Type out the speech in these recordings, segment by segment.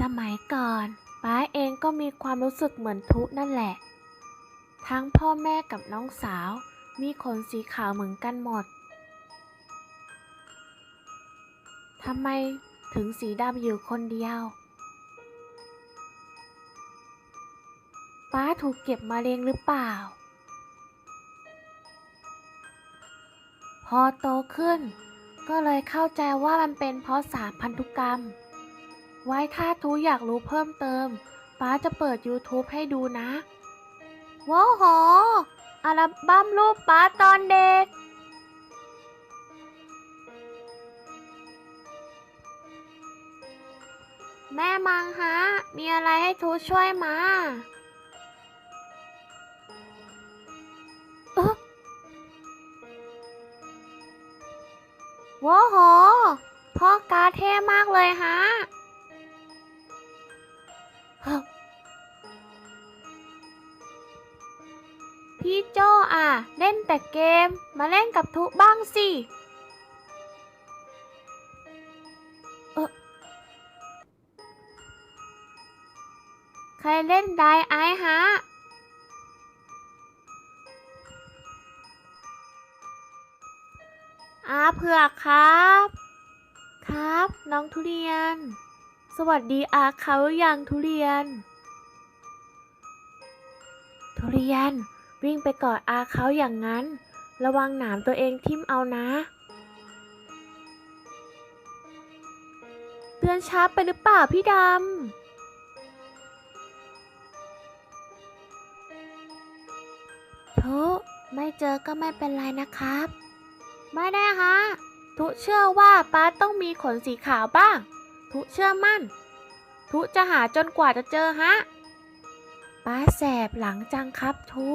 สมัยก่อนป้าเองก็มีความรู้สึกเหมือนทุนั่นแหละ ทั้งพ่อแม่กับน้องสาว มีขนสีขาวเหมือนกันหมดทำไมถึงสีดำอยู่คนเดียว ป้าถูกเก็บมาเลี้ยงหรือเปล่า พอโตขึ้น ก็เลยเข้าใจว่ามันเป็นเพราะสารพันธุกรรม ไว้ถ้าทูอยากรู้เพิ่มเติมป้าจะเปิด YouTube ให้ดูนะ ว้าวโหอัลบั้มรูปป้าตอนเด็ก แม่มังฮะ มีอะไรให้ทูช่วยมาว้าวโหพ่อกาเท่มากเลยฮะ พี่โจอะ เล่นแต่เกม มาเล่นกับทุบ้างสิ เออใครเล่นไดไอซ์ฮะ อาเผือกครับ ครับ น้องทุเรียน สวัสดีอาเขาอยังทุเรียน ทุเรียน วิ่งไปกอดอาเขาอย่างนั้น ระวังหนามตัวเองทิ่มเอานะ เตือนช้าไปหรือเปล่าพี่ดำทุไม่เจอก็ไม่เป็นไรนะครับ ไม่ได้ฮะ ทุเชื่อว่าป้าต้องมีขนสีขาวบ้าง ทุเชื่อมั่น ทุจะหาจนกว่าจะเจอฮะ ป้าแสบหลังจังครับทุ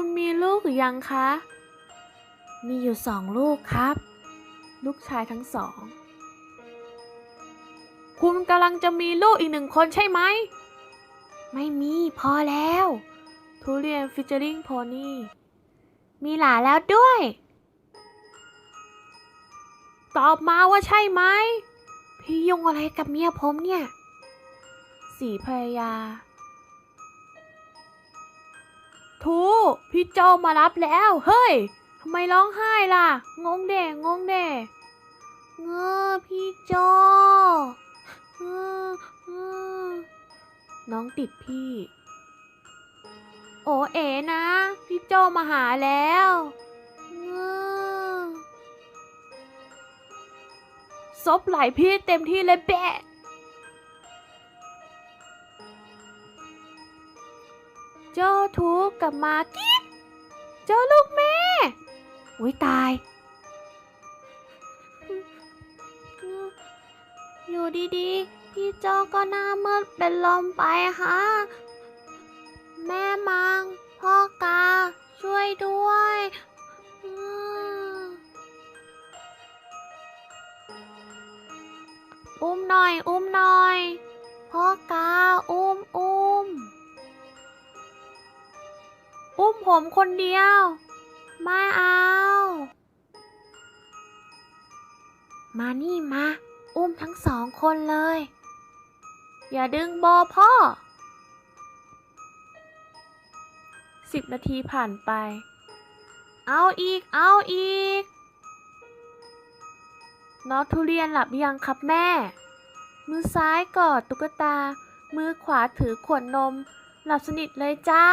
คุณมีลูกหรือยังคะ มีอยู่สองลูกครับ ลูกชายทั้งสอง คุณกำลังจะมีลูกอีกหนึ่งคนใช่ไหม ไม่มีพอแล้ว ทุเรียนฟิชเจอริงโพนี่ มีหลานแล้วด้วย ตอบมาว่าใช่ไหม พี่ยุ่งอะไรกับเมียผมเนี่ย สีภรรยา ทูพี่โจมารับแล้ว เฮ้ยทำไมร้องไห้ล่ะ งงเด่งงเด่เงอพี่โจเออเออน้องติดพี่ โอเอ๋นะ พี่โจมาหาแล้วเงอซบไหลพี่เต็มที่เลยแบะ เจ้าทุกกับมากิ๊กเจ้าลูกแม่ อุ้ยตาย อยู่ดีๆ พี่โจก็หน้ามืดเป็นลมไปฮะ แม่มัง พ่อกา ช่วยด้วยอุ้มหน่อย อุ้มหน่อย พ่อกา อุ้มอุ้ม ผมคนเดียว ไม่เอา มานี่มา อุ้มทั้งสองคนเลย อย่าดึงโบพ่อสิบนาทีผ่านไป เอาอีก เอาอีก น้องทุเรียนหลับยังครับแม่ มือซ้ายกอดตุ๊กตา มือขวาถือขวดนม หลับสนิทเลยจ้า